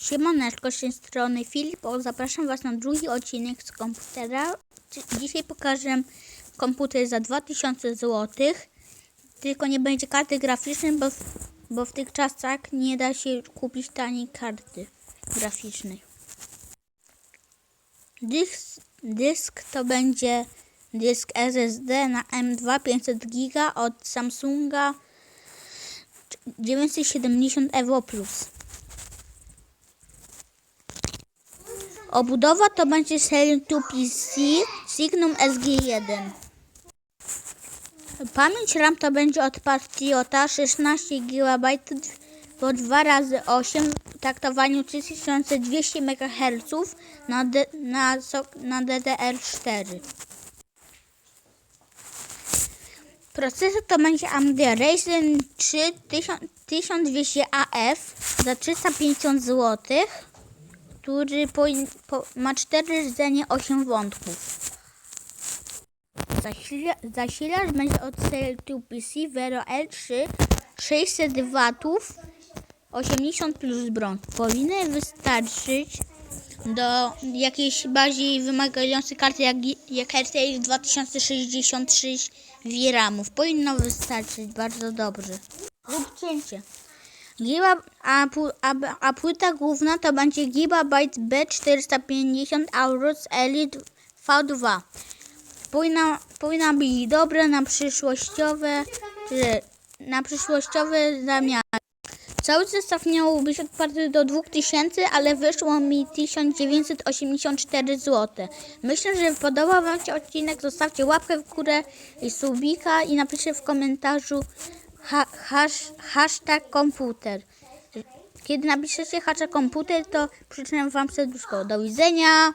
Siemaneczko, z tej strony Filip. Zapraszam Was na drugi odcinek z komputera. Dzi- Dzisiaj pokażę komputer za 2000 zł. Tylko nie będzie karty graficznej, bo w, bo w tych czasach nie da się kupić taniej karty graficznej. Dysk, dysk to będzie dysk SSD na M2 500 GB od Samsunga 970 EVO+. Obudowa to będzie Serial 2 PC Signum SG1. Pamięć RAM to będzie od Patriota 16 GB po 2 razy 8 w taktowaniu 3200 MHz na, D, na, na DDR4. Procesor to będzie AMD Ryzen 3 1200AF za 350 zł który powin- po, ma 4 rdzenie 8 wątków. Zasila, zasilacz będzie od Cell2 PC Vero L3 600 W 80 plus brąz. Powinny wystarczyć do jakiejś bardziej wymagającej karty jak, jak RTX 2066 VRAMów. Powinno wystarczyć bardzo dobrze. Lub cięcie. Giga, a, a, a płyta główna to będzie Gigabyte B450 Aorus Elite V2. Powinna, powinna być dobra na przyszłościowe, czy na przyszłościowe zamiary. Cały zestaw miał być otwarty do 2000, ale wyszło mi 1984 zł. Myślę, że podobał Wam się odcinek. Zostawcie łapkę w górę i subika i napiszcie w komentarzu ha, hash, hashtag komputer. Kiedy napiszecie hashtag komputer, to przyczynę Wam serduszko. Do widzenia!